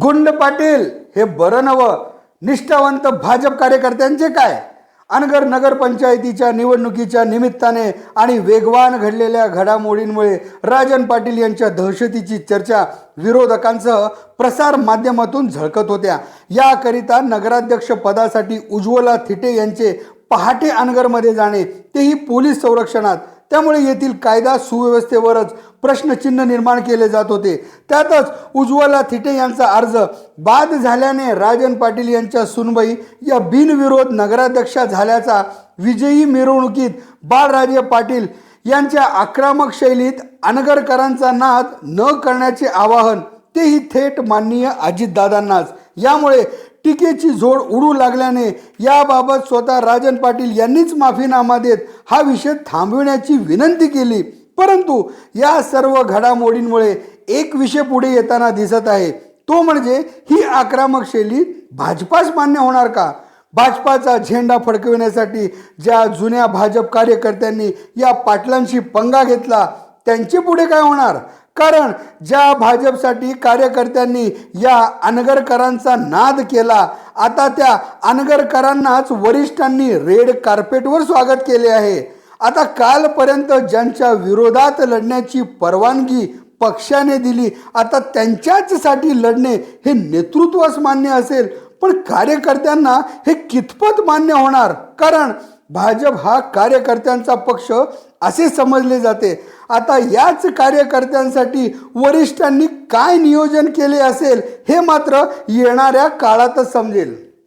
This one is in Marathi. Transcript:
गुंड पाटील हे बरं नवं निष्ठावंत भाजप कार्यकर्त्यांचे काय? अनगर नगरपंचायतीच्या निवडणुकीच्या निमित्ताने आणि वेगवान घडलेल्या घडामोडींमुळे राजन पाटील यांच्या दहशतीची चर्चा विरोधकांसह प्रसार माध्यमातून झळकत होत्या. याकरिता नगराध्यक्ष पदासाठी उज्ज्वला थिटे यांचे पहाटे अनगरमध्ये जाणे तेही पोलीस संरक्षणात. त्यामुळे येथील कायदा सुव्यवस्थेवरच प्रश्नचिन्ह निर्माण केले जात होते. त्यातच उज्ज्वला थिटे यांचा अर्ज बाद झाल्याने राजन पाटील यांच्या सुनबाई या बिनविरोध नगराध्यक्षा झाल्याचा विजयी मिरवणुकीत बाळराजे पाटील यांच्या आक्रमक शैलीत अनगरकरांचा नाद न करण्याचे आवाहन तेही थेट माननीय अजितदादांनाच. यामुळे टीकेची झोड उडू लागल्याने याबाबत स्वतः राजन पाटील यांनीच माफीनामा देत हा विषय थांबविण्याची विनंती केली. परंतु या सर्व घडामोडींमुळे एक विषय पुढे येताना दिसत आहे. तो म्हणजे ही आक्रमक शैली भाजपाच मान्य होणार का? भाजपाचा झेंडा फडकविण्यासाठी ज्या जुन्या भाजप कार्यकर्त्यांनी या पाटलांशी पंगा घेतला त्यांचे पुढे काय होणार? कारण ज्या भाजपसाठी कार्यकर्त्यांनी या अनगरकरांचा नाद केला आता त्या अनगरकरांनाच वरिष्ठांनी रेड कार्पेटवर स्वागत केले आहे. आता कालपर्यंत ज्यांच्या विरोधात लढण्याची परवानगी पक्षाने दिली आता त्यांच्याचसाठी लढणे हे नेतृत्वास मान्य असेल पण कार्यकर्त्यांना हे कितपत मान्य होणार? कारण भाजप हा कार्यकर्त्यांचा पक्ष असे समजले जाते. आता याच कार्यकर्त्यांसाठी वरिष्ठांनी काय नियोजन केले असेल हे मात्र येणाऱ्या काळातच समजेल.